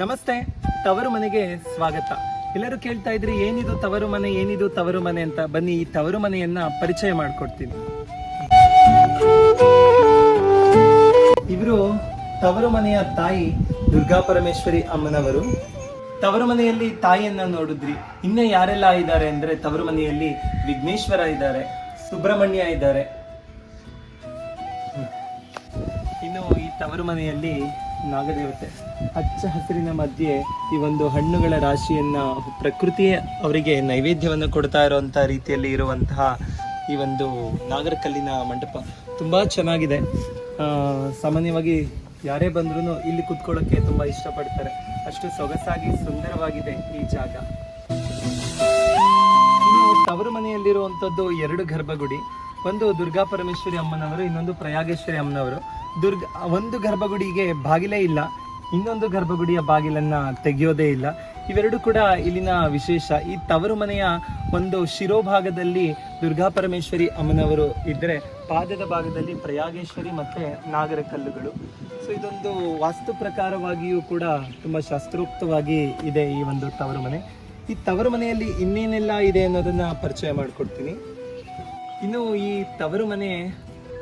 ನಮಸ್ತೆ, ತವರು ಮನೆಗೆ ಸ್ವಾಗತ. ಎಲ್ಲರೂ ಕೇಳ್ತಾ ಇದ್ರಿ, ಏನಿದು ತವರು ಮನೆ, ಏನಿದು ತವರು ಮನೆ ಅಂತ. ಬನ್ನಿ, ಈ ತವರು ಮನೆಯನ್ನ ಪರಿಚಯ ಮಾಡಿಕೊಡ್ತೀನಿ. ಇವರು ತವರು ಮನೆಯ ತಾಯಿ ದುರ್ಗಾ ಪರಮೇಶ್ವರಿ ಅಮ್ಮನವರು. ತವರು ಮನೆಯಲ್ಲಿ ತಾಯಿಯನ್ನ ನೋಡಿದ್ರಿ. ಇನ್ನ ಯಾರೆಲ್ಲ ಇದ್ದಾರೆ ಅಂದ್ರೆ ತವರು ಮನೆಯಲ್ಲಿ ವಿಘ್ನೇಶ್ವರ ಇದ್ದಾರೆ, ಸುಬ್ರಹ್ಮಣ್ಯ ಇದ್ದಾರೆ. ಇನ್ನು ಈ ತವರು ಮನೆಯಲ್ಲಿ ನಾಗದೇವತೆ. ಹಚ್ಚ ಹಸಿರಿನ ಮಧ್ಯೆ ಈ ಒಂದು ಹಣ್ಣುಗಳ ರಾಶಿಯನ್ನು ಪ್ರಕೃತಿಯೇ ಅವರಿಗೆ ನೈವೇದ್ಯವನ್ನು ಕೊಡ್ತಾ ಇರುವಂತಹ ರೀತಿಯಲ್ಲಿ ಇರುವಂತಹ ಈ ಒಂದು ನಾಗರಕಲ್ಲಿನ ಮಂಟಪ ತುಂಬಾ ಚೆನ್ನಾಗಿದೆ. ಸಾಮಾನ್ಯವಾಗಿ ಯಾರೇ ಬಂದ್ರೂ ಇಲ್ಲಿ ಕುತ್ಕೊಳ್ಳೋಕೆ ತುಂಬಾ ಇಷ್ಟಪಡ್ತಾರೆ. ಅಷ್ಟು ಸೊಗಸಾಗಿ ಸುಂದರವಾಗಿದೆ ಈ ಜಾಗ. ತವರು ಮನೆಯಲ್ಲಿರುವಂತದ್ದು ಎರಡು ಗರ್ಭಗುಡಿ. ಒಂದು ದುರ್ಗಾ ಪರಮೇಶ್ವರಿ ಅಮ್ಮನವರು, ಇನ್ನೊಂದು ಪ್ರಯಾಗೇಶ್ವರಿ ಅಮ್ಮನವರು. ದುರ್ಗ, ಒಂದು ಗರ್ಭಗುಡಿಗೆ ಬಾಗಿಲೇ ಇಲ್ಲ. ಇನ್ನೊಂದು ಗರ್ಭಗುಡಿಯ ಬಾಗಿಲನ್ನ ತೆಗೆಯೋದೇ ಇಲ್ಲ. ಇವೆರಡು ಕೂಡ ಇಲ್ಲಿನ ವಿಶೇಷ. ಈ ತವರು ಮನೆಯ ಒಂದು ಶಿರೋಭಾಗದಲ್ಲಿ ದುರ್ಗಾ ಪರಮೇಶ್ವರಿ ಅಮ್ಮನವರು ಇದ್ದರೆ ಪಾದದ ಭಾಗದಲ್ಲಿ ಪ್ರಯಾಗೇಶ್ವರಿ ಮತ್ತೆ ನಾಗರ ಕಲ್ಲುಗಳು. ಸೊ ಇದೊಂದು ವಾಸ್ತು ಪ್ರಕಾರವಾಗಿಯೂ ಕೂಡ ತುಂಬಾ ಶಾಸ್ತ್ರೋಕ್ತವಾಗಿ ಇದೆ ಈ ಒಂದು ತವರು ಮನೆ. ಈ ತವರು ಮನೆಯಲ್ಲಿ ಇನ್ನೇನೆಲ್ಲ ಇದೆ ಅನ್ನೋದನ್ನ ಪರಿಚಯ ಮಾಡಿಕೊಡ್ತೀನಿ. ಇನ್ನು ಈ ತವರು ಮನೆ,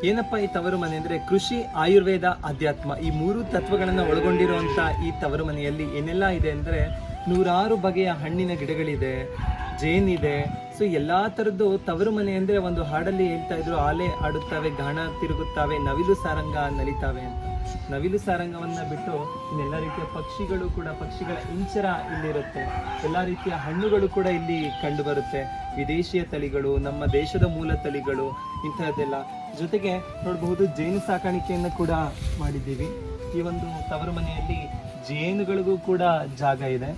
ಏನಪ್ಪ ಈ ತವರು ಮನೆ ಅಂದರೆ ಕೃಷಿ ಆಯುರ್ವೇದ ಅಧ್ಯಾತ್ಮ ಈ ಮೂರು ತತ್ವಗಳನ್ನು ಒಳಗೊಂಡಿರುವಂತ ಈ ತವರು ಮನೆಯಲ್ಲಿ ಏನೆಲ್ಲ ಇದೆ ಅಂದ್ರೆ ನೂರಾರು ಬಗೆಯ ಹಣ್ಣಿನ ಗಿಡಗಳಿದೆ, ಜೇನಿದೆ ಸೊ ಎಲ್ಲಾ ತರದ್ದು ತವರು ಮನೆ ಅಂದರೆ ಒಂದು ಹಾಡಲ್ಲಿ ಹೇಳ್ತಾ ಇದ್ರು, ಆಲೆ ಆಡುತ್ತವೆ ಗಾಣ ತಿರುಗುತ್ತವೆ, ನವಿಲು ಸಾರಂಗ ನಲಿತಾವೆ ಅಂತ. ನವಿಲು ಸಾರಂಗವನ್ನು ಬಿಟ್ಟು ಇನ್ನೆಲ್ಲ ರೀತಿಯ ಪಕ್ಷಿಗಳು ಕೂಡ, ಪಕ್ಷಿಗಳ ಇಂಚರ ಇಲ್ಲಿರುತ್ತೆ. ಎಲ್ಲ ರೀತಿಯ ಹಣ್ಣುಗಳು ಕೂಡ ಇಲ್ಲಿ ಕಂಡುಬರುತ್ತೆ. ವಿದೇಶಿಯ ತಳಿಗಳು, ನಮ್ಮ ದೇಶದ ಮೂಲ ತಳಿಗಳು, ಇಂಥದ್ದೆಲ್ಲ. ಜೊತೆಗೆ ನೋಡಬಹುದು ಜೇನು ಸಾಕಾಣಿಕೆಯನ್ನು ಕೂಡ ಮಾಡಿದ್ದೀವಿ. ಈ ಒಂದು ತವರು ಮನೆಯಲ್ಲಿ ಜೇನುಗಳಿಗೂ ಕೂಡ ಜಾಗ ಇದೆ.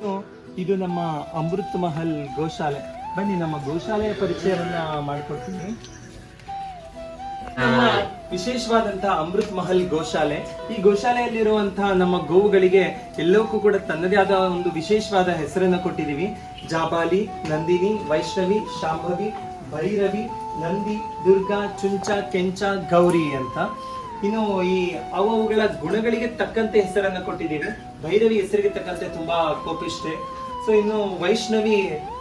ಇನ್ನು ಇದು ನಮ್ಮ ಅಮೃತ್ ಮಹಲ್ ಗೋಶಾಲೆ. ಬನ್ನಿ, ನಮ್ಮ ಗೋಶಾಲೆಯ ಪರಿಚಯವನ್ನ ಮಾಡ್ಕೊಡ್ತೀನಿ. ವಿಶೇಷವಾದಂತಹ ಅಮೃತ್ ಮಹಲ್ ಗೋಶಾಲೆ. ಈ ಗೋಶಾಲೆಯಲ್ಲಿರುವಂತಹ ನಮ್ಮ ಗೋವುಗಳಿಗೆ ಎಲ್ಲಕ್ಕೂ ಕೂಡ ತನ್ನದೇ ಆದ ಒಂದು ವಿಶೇಷವಾದ ಹೆಸರನ್ನ ಕೊಟ್ಟಿದೀವಿ ಜಾಬಾಲಿ, ನಂದಿನಿ, ವೈಷ್ಣವಿ, ಶಾಂಭವಿ, ಭೈರವಿ, ನಂದಿ, ದುರ್ಗಾ, ಚುಂಚ, ಕೆಂಚ, ಗೌರಿ ಅಂತ. ಇನ್ನು ಈ ಅವುಗಳ ಗುಣಗಳಿಗೆ ತಕ್ಕಂತೆ ಹೆಸರನ್ನ ಕೊಟ್ಟಿದ್ದೀವಿ. ಭೈರವಿ ಹೆಸರಿಗೆ ತಕ್ಕಂತೆ ತುಂಬಾ ಕೋಪಿಷ್ಠೆ. ಸೊ ಇನ್ನು ವೈಷ್ಣವಿ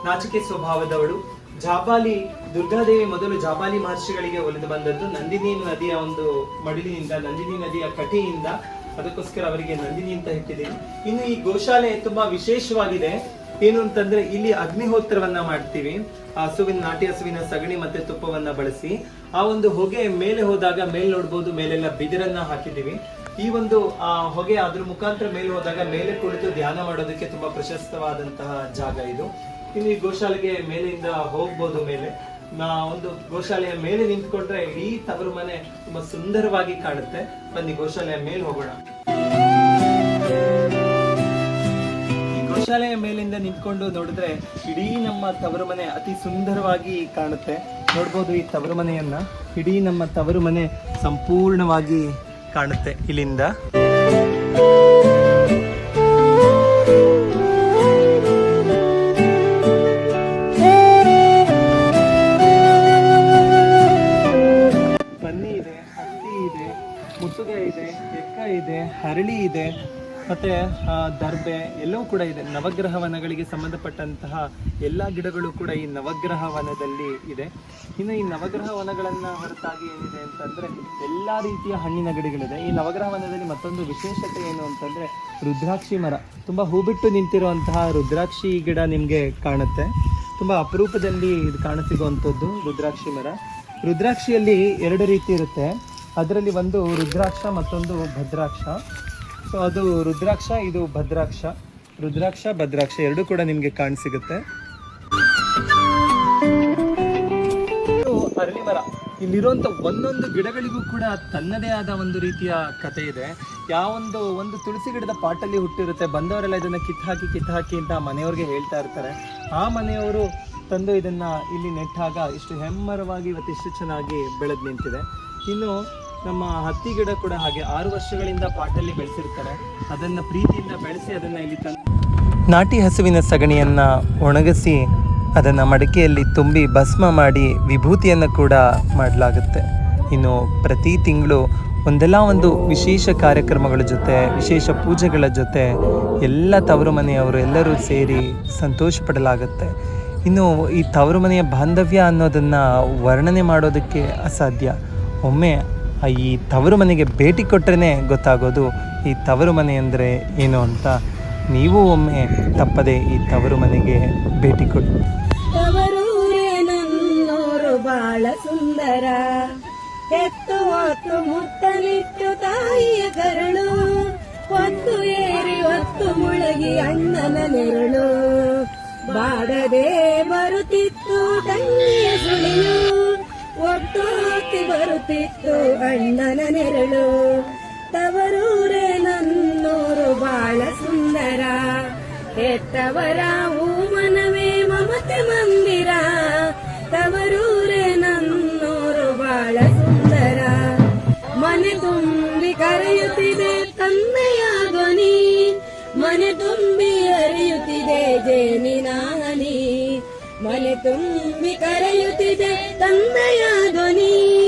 ನಾಚಿಕೆ ಸ್ವಭಾವದವಳು. ಜಾಪಾಲಿ, ದುರ್ಗಾದೇವಿ ಮೊದಲು ಜಾಪಾಲಿ ಮಹರ್ಷಿಗಳಿಗೆ ಒಲಿದು ಬಂದದ್ದು ನಂದಿನಿ ನದಿಯ ಒಂದು ಮಡಿಲಿನಿಂದ, ನಂದಿನಿ ನದಿಯ ಕಟಿಯಿಂದ ಅದಕ್ಕೋಸ್ಕರ ಅವರಿಗೆ ನಂದಿನಿ ಅಂತ ಇಟ್ಟಿದ್ದೀನಿ ಇನ್ನು ಈ ಗೋಶಾಲೆ ತುಂಬಾ ವಿಶೇಷವಾಗಿದೆ. ಏನು ಅಂತಂದ್ರೆ ಇಲ್ಲಿ ಅಗ್ನಿಹೋತ್ರವನ್ನ ಮಾಡ್ತೀವಿ. ಹಸುವಿನ ನಾಟಿ, ಹಸುವಿನ ಸಗಣಿ ಮತ್ತೆ ತುಪ್ಪವನ್ನ ಬಳಸಿ. ಆ ಒಂದು ಹೊಗೆ ಮೇಲೆ ಹೋದಾಗ ಮೇಲೆ ನೋಡ್ಬೋದು, ಮೇಲೆಲ್ಲ ಬಿದಿರನ್ನ ಹಾಕಿದೀವಿ ಈ ಒಂದು, ಆ, ಹೊಗೆ ಅದ್ರ ಮುಖಾಂತರ ಮೇಲೆ ಹೋದಾಗ ಮೇಲೆ ಕುಳಿತು ಧ್ಯಾನ ಮಾಡೋದಕ್ಕೆ ತುಂಬಾ ಪ್ರಶಸ್ತವಾದಂತಹ ಜಾಗ ಇದು. ಇನ್ನು ಈ ಗೋಶಾಲೆಗೆ ಮೇಲಿಂದ ಹೋಗ್ಬೋದು ಮೇಲೆ. ಒಂದು ಗೋಶಾಲೆಯ ಮೇಲೆ ನಿಂತ್ಕೊಂಡ್ರೆ ಇಡೀ ತವರು ಮನೆ ತುಂಬಾ ಸುಂದರವಾಗಿ ಕಾಣುತ್ತೆ. ಬನ್ನಿ ಗೋಶಾಲೆಯ ಮೇಲೆ ಹೋಗೋಣ. ಈ ಗೋಶಾಲೆಯ ಮೇಲಿಂದ ನಿಂತ್ಕೊಂಡು ನೋಡಿದ್ರೆ ಇಡೀ ನಮ್ಮ ತವರು ಮನೆ ಅತಿ ಸುಂದರವಾಗಿ ಕಾಣುತ್ತೆ. ನೋಡ್ಬೋದು ಈ ತವರು ಮನೆಯನ್ನ. ಇಡೀ ನಮ್ಮ ತವರು ಮನೆ ಸಂಪೂರ್ಣವಾಗಿ ಕಾಣುತ್ತೆ ಇಲ್ಲಿಂದ. ಬನ್ನಿ ಇದೆ ಹತ್ತಿ ಇದೆ ಮುಸುಗ ಇದೆ ಎಕ್ಕ ಇದೆ ಹರಳಿ ಇದೆ. ಮತ್ತೆ ದರ್ಬೆ ಎಲ್ಲವೂ ಕೂಡ ಇದೆ. ನವಗ್ರಹ ವನಗಳಿಗೆ ಸಂಬಂಧಪಟ್ಟಂತಹ ಎಲ್ಲ ಗಿಡಗಳು ಕೂಡ ಈ ನವಗ್ರಹ ವನದಲ್ಲಿ ಇದೆ. ಇನ್ನು ಈ ನವಗ್ರಹ ವನಗಳನ್ನು ಹೊರತಾಗಿ ಏನಿದೆ ಅಂತಂದ್ರೆ, ಎಲ್ಲಾ ರೀತಿಯ ಹಣ್ಣಿನ ಗಿಡಗಳಿದೆ. ಈ ನವಗ್ರಹ ವನದಲ್ಲಿ ಮತ್ತೊಂದು ವಿಶೇಷತೆ ಏನು ಅಂತಂದ್ರೆ, ರುದ್ರಾಕ್ಷಿ ಮರ. ತುಂಬಾ ಹೂ ಬಿಟ್ಟು ನಿಂತಿರುವಂತಹ ರುದ್ರಾಕ್ಷಿ ಗಿಡ ನಿಮಗೆ ಕಾಣುತ್ತೆ. ತುಂಬಾ ಅಪರೂಪದಲ್ಲಿ ಇದು ಕಾಣಸಿಗುವಂಥದ್ದು ರುದ್ರಾಕ್ಷಿ ಮರ. ರುದ್ರಾಕ್ಷಿಯಲ್ಲಿ ಎರಡು ರೀತಿ ಇರುತ್ತೆ. ಅದರಲ್ಲಿ ಒಂದು ರುದ್ರಾಕ್ಷ, ಮತ್ತೊಂದು ಭದ್ರಾಕ್ಷ. ಸೊ ಅದು ರುದ್ರಾಕ್ಷ, ಇದು ಭದ್ರಾಕ್ಷ. ರುದ್ರಾಕ್ಷ, ಭದ್ರಾಕ್ಷ ಎರಡೂ ಕೂಡ ನಿಮಗೆ ಕಾಣಸಿಗುತ್ತೆ. ಅರಳಿ ಮರ. ಇಲ್ಲಿರುವಂತ ಒಂದೊಂದು ಗಿಡಗಳಿಗೂ ಕೂಡ ತನ್ನದೇ ಆದ ಒಂದು ರೀತಿಯ ಕಥೆ ಇದೆ. ಯಾವೊಂದು ಒಂದು ತುಳಸಿ ಗಿಡದ ಪಾಟಲ್ಲಿ ಹುಟ್ಟಿರುತ್ತೆ, ಬಂದವರೆಲ್ಲ ಇದನ್ನ ಕಿತ್ತಾಕಿ ಹಾಕಿ, ಕಿತ್ತು ಹಾಕಿ ಅಂತ ಮನೆಯವ್ರಿಗೆ ಹೇಳ್ತಾ ಇರ್ತಾರೆ. ಆ ಮನೆಯವರು ತಂದು ಇದನ್ನ ಇಲ್ಲಿ ನೆಟ್ಟಾಗ ಇಷ್ಟು ಹೆಮ್ಮರವಾಗಿ ಇವತ್ತು ಇಷ್ಟು ಚೆನ್ನಾಗಿ ಬೆಳೆದು ನಿಂತಿದೆ. ಇನ್ನು ನಮ್ಮ ಹತ್ತಿ ಗಿಡ ಕೂಡ ಹಾಗೆ ಆರು ವರ್ಷಗಳಿಂದ ಪಾಟಲ್ಲಿ ಬೆಳೆಸಿರ್ತಾರೆ. ಅದನ್ನ ಪ್ರೀತಿಯಿಂದ ಬೆಳೆಸಿ ಅದನ್ನ ಇಲ್ಲಿ ತಂದು ನಾಟಿ ಹಸುವಿನ ಸಗಣಿಯನ್ನ ಒಣಗಿಸಿ ಅದನ್ನು ಮಡಿಕೆಯಲ್ಲಿ ತುಂಬಿ ಭಸ್ಮ ಮಾಡಿ ವಿಭೂತಿಯನ್ನು ಕೂಡ ಮಾಡಲಾಗುತ್ತೆ. ಇನ್ನು ಪ್ರತಿ ತಿಂಗಳು ಒಂದೆಲ್ಲ ಒಂದು ವಿಶೇಷ ಕಾರ್ಯಕ್ರಮಗಳ ಜೊತೆ, ವಿಶೇಷ ಪೂಜೆಗಳ ಜೊತೆ ಎಲ್ಲ ತವರು ಮನೆಯವರು ಎಲ್ಲರೂ ಸೇರಿ ಸಂತೋಷ ಪಡಲಾಗುತ್ತೆ. ಇನ್ನು ಈ ತವರು ಮನೆಯ ಬಾಂಧವ್ಯ ಅನ್ನೋದನ್ನು ವರ್ಣನೆ ಮಾಡೋದಕ್ಕೆ ಅಸಾಧ್ಯ. ಒಮ್ಮೆ ಈ ತವರು ಮನೆಗೆ ಭೇಟಿ ಕೊಟ್ಟರೆ ಗೊತ್ತಾಗೋದು. ಈ ತವರು ಮನೆ ಅಂದರೆ ಏನು ಅಂತ ನೀವು ಒಮ್ಮೆ ತಪ್ಪದೆ ಈ ತವರು ಮನೆಗೆ ಭೇಟಿ ಕೊಡಿ. ಬಾಳ ಸುಂದರ. ಎತ್ತು ಹೊತ್ತು ಮುತ್ತಲಿಟ್ಟು ತಾಯಿಯ ಕರಳು. ಒತ್ತು ಏರಿ ಹೊತ್ತು ಮುಳಗಿ ಅಣ್ಣನ ನೆರಳು. ಬಾಡದೆ ಬರುತ್ತಿತ್ತು ತಂಗಿಯ ಸುಳಿಯು. ಬರುತ್ತಿತ್ತು ಅಣ್ಣನ ನೆರಳು. ತವರೂರೆ ನನ್ನೂರು ಬಾಳ ಸುಂದರ. ಹೆತ್ತವರ ಮನವೇ ಮಮತೆ ಮಂದಿರ. ತವರೂರೆ ನನ್ನೂರು ಬಾಳ ಸುಂದರ. ಮನೆ ತುಂಬಿ ಕರೆಯುತ್ತಿದೆ ತಂದೆಯ ಧ್ವನಿ. ಮನೆ ತುಂಬಿ ಅರಿಯುತ್ತಿದೆ ಜೇನಿನಾನಿ ಮನೆ ತುಂಬಿ ಕರೆಯುತ್ತಿದೆ ತಂದೆಯ ಧ್ವನಿ.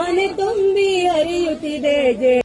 ಮನೆ ತುಂಬಿ ಹರಿಯುತ್ತಿದೆ ಜೇ